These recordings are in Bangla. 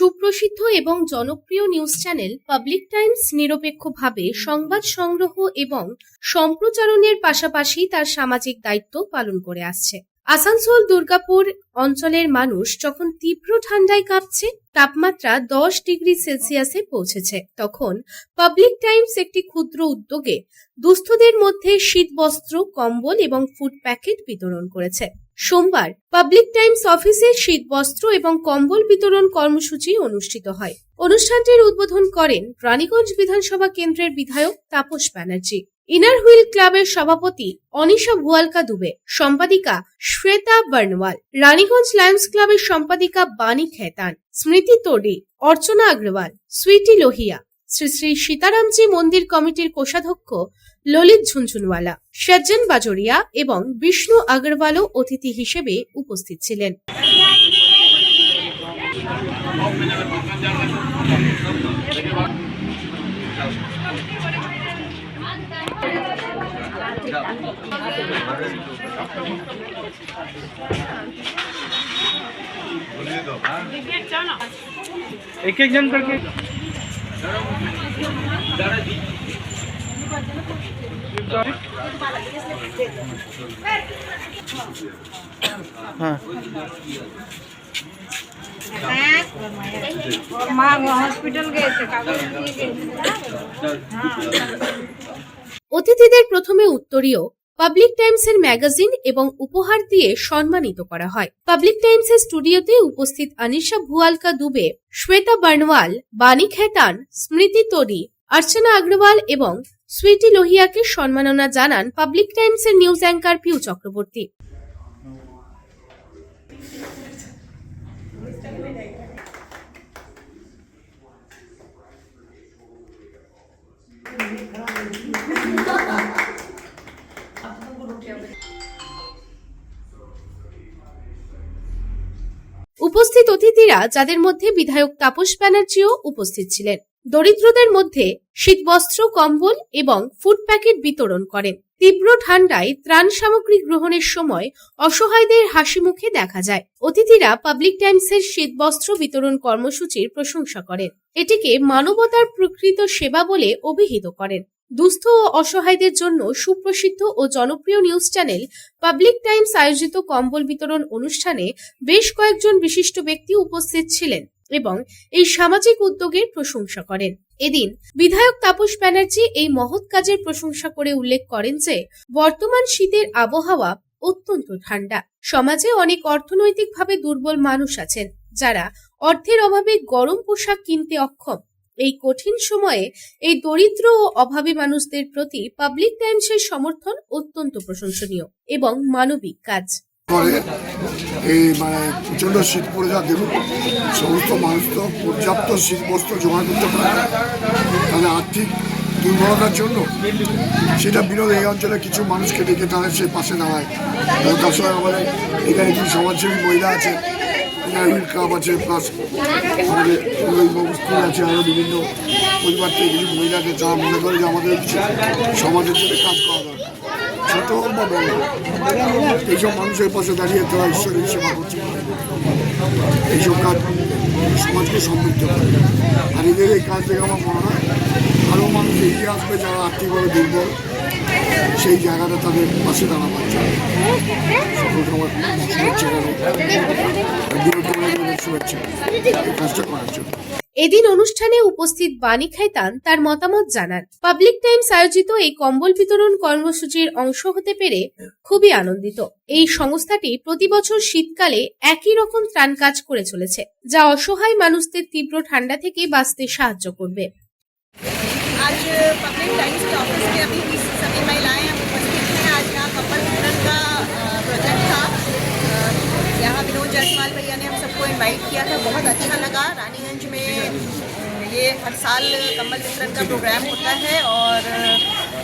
সুপ্রসিদ্ধ এবং জনপ্রিয় নিউজ চ্যানেল পাবলিক টাইমস নিরপেক্ষভাবে সংবাদ সংগ্রহ এবং সম্প্রচারণের পাশাপাশি তার সামাজিক দায়িত্ব পালন করে আসছে। আসানসোল দুর্গাপুর অঞ্চলের মানুষ যখন তীব্র ঠান্ডায় কাঁপছে, তাপমাত্রা দশ ডিগ্রি সেলসিয়াসে পৌঁছেছে। তখন পাবলিক টাইমস একটি ক্ষুদ্র উদ্যোগে দুস্থদের মধ্যে শীত বস্ত্র কম্বল এবং ফুড প্যাকেট বিতরণ করেছে। সোমবার পাবলিক টাইমস অফিসে শীত বস্ত্র এবং কম্বল বিতরণ কর্মসূচি অনুষ্ঠিত হয়। অনুষ্ঠানটির উদ্বোধন করেন রানীগঞ্জ বিধানসভা কেন্দ্রের বিধায়ক তাপস ব্যানার্জি। ইনার হুইল ক্লাবের সভাপতি অনিশা ভুয়ালকা দুবে, সম্পাদিকা শ্বেতা বর্ণওয়াল, রানীগঞ্জ লায়ন্স ক্লাবের সম্পাদিকা বাণী খেতান, স্মৃতি তোডি, অর্চনা আগ্রওয়াল, সুইটি লোহিয়া, শ্রী শ্রী সীতারামজি মন্দির কমিটির কোষাধ্যক্ষ ললিত ঝুনঝুনওয়ালা সজ্জন বাজরিয়া এবং বিষ্ণু আগরওয়ালও অতিথি হিসেবে উপস্থিত ছিলেন एक एक जन करके हाँ মা হসপিটাল গেছে কাগজ দিয়ে গেছে। অতিথিদের প্রথমে উত্তরীয় পাবলিক টাইমসের ম্যাগাজিন এবং উপহার দিয়ে সম্মানিত করা হয়। পাবলিক টাইমসের স্টুডিওতে উপস্থিত আনিশা ভুয়ালকা দুবে শ্বেতা বার্নওয়াল বাণী খেতান স্মৃতি তোরি অর্চনা আগ্রওয়াল এবং সুইটি লোহিয়াকে সম্মাননা জানান পাবলিক টাইমসের নিউজ অ্যাঙ্কার পিউ চক্রবর্তী। উপস্থিত অতিথিরা যাদের মধ্যে বিধায়ক তাপস ব্যানার্জিও উপস্থিত ছিলেন। দরিদ্রদের মধ্যে শীতবস্ত্র, কম্বল এবং ফুড প্যাকেট বিতরণ করেন। তীব্র ঠান্ডায় ত্রাণ সামগ্রী গ্রহণের সময় অসহায়দের হাসি মুখে দেখা যায়। অতিথিরা পাবলিক টাইমসের শীতবস্ত্র বিতরণ কর্মসূচির প্রশংসা করেন। এটিকে মানবতার প্রকৃত সেবা বলে অভিহিত করেন। দুস্থ ও অসহায়দের জন্য সুপ্রসিদ্ধ ও জনপ্রিয় নিউজ চ্যানেল পাবলিক টাইমস আয়োজিত কম্বল বিতরণ অনুষ্ঠানে বেশ কয়েকজন বিশিষ্ট ব্যক্তি উপস্থিত ছিলেন। এবং এই সামাজিক উদ্যোগের প্রশংসা করেন। এদিন বিধায়ক তাপস ব্যানার্জি এই মহৎ কাজের প্রশংসা করে উল্লেখ করেন যে, বর্তমান শীতের আবহাওয়া অত্যন্ত ঠান্ডা। সমাজে অনেক অর্থনৈতিকভাবে দুর্বল মানুষ আছেন, যারা অর্থের অভাবে গরম পোশাক কিনতে অক্ষম। এই কঠিন সময়ে এই দরিদ্র ও অভাবী মানুষদের প্রতি পাবলিক টাইমসের সমর্থন অত্যন্ত প্রশংসনীয় এবং মানবিক কাজ। করে এই মানে প্রচণ্ড শীত পড়ে যা দেখুন, সমস্ত মানুষ তো পর্যাপ্ত শীত বস্ত্র জোগাড় করতে পারে না। তাহলে আর্থিক দুর্বলতার জন্য সেটা বিরোধ এই অঞ্চলে কিছু মানুষকে ডেকে তাদের সে পাশে দাঁড়ায় তার সঙ্গে আমাদের এখানে কিছু সমাজসেবী মহিলা আছে ক্লাব আছে প্লাস আমাদের আছে আরও বিভিন্ন পরিবার থেকে কিছু যা মনে করে যে আমাদের সমাজের জন্য কাজ করা দরকার ছোট হোক বা বড়। এইসব মানুষের পাশে দাঁড়িয়ে তারা ঈশ্বরের সেবা করছে এইসব কাজ সমাজকে সমৃদ্ধ করে আর এদের এই কাজ থেকে আমার মনে হয় আরও মানুষ এগিয়ে আসবে যারা আর্থিকভাবে দুর্বল, সেই জায়গাটা তাদের পাশে করার জন্য। এদিন অনুষ্ঠানে উপস্থিত বাণী খাইতান তার মতামত জানান। পাবলিক টাইমস আয়োজিত এই কম্বল বিতরণ কর্মসূচির অংশ হতে পেরে খুবই আনন্দিত। এই সংস্থাটি প্রতি বছর শীতকালে একই রকম ত্রাণ কাজ করে চলেছে, যা অসহায় মানুষদের তীব্র ঠান্ডা থেকে বাঁচতে সাহায্য করবে। आज पब्लिक टाइम्स के ऑफ़िस में अभी भी सभी महिलाएँ उपस्थित हैं। आज यहाँ कपल वितरण का प्रोजेक्ट था। यहाँ विनोद जायसवाल भैया ने हम सबको इनवाइट किया था। बहुत अच्छा लगा। रानीगंज में ये हर साल कम्बल वितरण का प्रोग्राम होता है और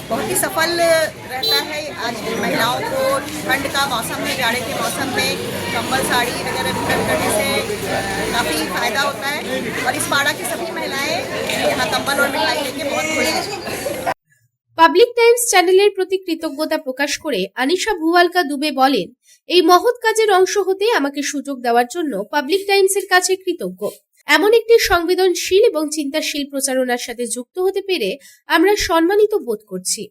बहुत ही सफल रहता है आज महिलाओं को ठंड का मौसम है जाड़े के मौसम में कंबल साड़ी वगैरह वितरण करने से काफ़ी फायदा होता है और इस पाड़ा की सभी महिलाएं यहाँ कंबल और मिठाई लेके बहुत खुश हैं পাবলিক টাইমস চ্যানেলের প্রতি কৃতজ্ঞতা প্রকাশ করে আনিশা ভুয়ালকা দুবে বলেন এই মহৎ কাজের অংশ হতে আমাকে সুযোগ দেওয়ার জন্য পাবলিক টাইমসের কাছে কৃতজ্ঞ এমন একটি সংবেদনশীল এবং চিন্তাশীল প্রচারণার সাথে যুক্ত হতে পেরে আমরা সম্মানিত বোধ করছি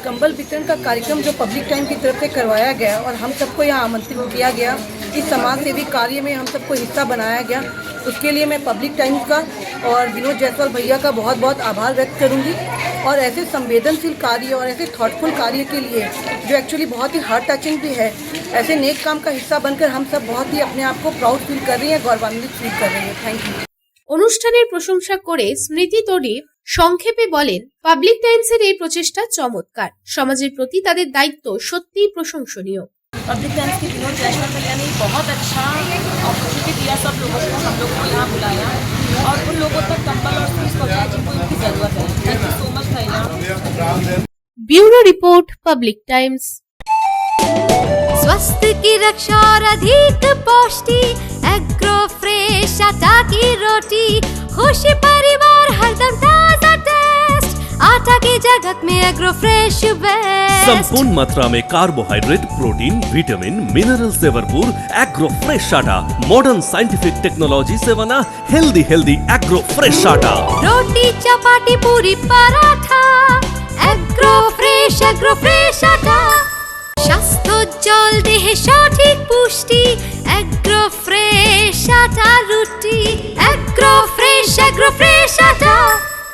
कंबल वितरण का कार्यक्रम जो पब्लिक टाइम की तरफ से करवाया गया और हम सबको यहाँ आमंत्रित किया गया इस समाज सेवी कार्य में हम सबको हिस्सा बनाया गया उसके लिए मैं पब्लिक टाइम्स का और विनोद जायसवाल भैया का बहुत बहुत आभार व्यक्त करूंगी और ऐसे संवेदनशील कार्य और ऐसे थॉटफुल कार्य के लिए जो एक्चुअली बहुत ही हार्ट टचिंग भी है ऐसे नेक काम का हिस्सा बनकर हम सब बहुत ही अपने आप को प्राउड फील कर रही हैं गौरवान्वित फील कर रही हैं थैंक यू অনুষ্ঠানের প্রশংসা করে স্মৃতি তরি সংক্ষেপে বলেন পাবলিক টাইমসের এই প্রচেষ্টা চমৎকার সমাজের প্রতি তাদের দায়িত্ব সত্যিই প্রশংসনীয় पब्लिक टाइम्स के विनोद जयस्वाल भैया ने बहुत अच्छा अपॉर्चुनिटी दिया सब लोगों को हम लोगों को यहाँ बुलाया और उन लोगों तक कंबल और फ़ीस पहुँचाया जिनको इनकी ज़रूरत है। थैंक यू सो मच थैला ब्यूरो रिपोर्ट पब्लिक टाइम्स। स्वस्थ की रक्षा और अधिक पौष्टि एग्रो फ्रेश आटा की रोटी खुशी परिवार हरदम आटा की जगत में एग्रो फ्रेश बेस्ट संपूर्ण मात्रा में कार्बोहाइड्रेट प्रोटीन विटामिन मिनरल से भरपूर एग्रो फ्रेश आटा। मॉडर्न साइंटिफिक टेक्नोलॉजी से बना हेल्दी हेल्दी एग्रो फ्रेश आटा। रोटी चपाटी पूरी paratha. Agro fresh agro fresh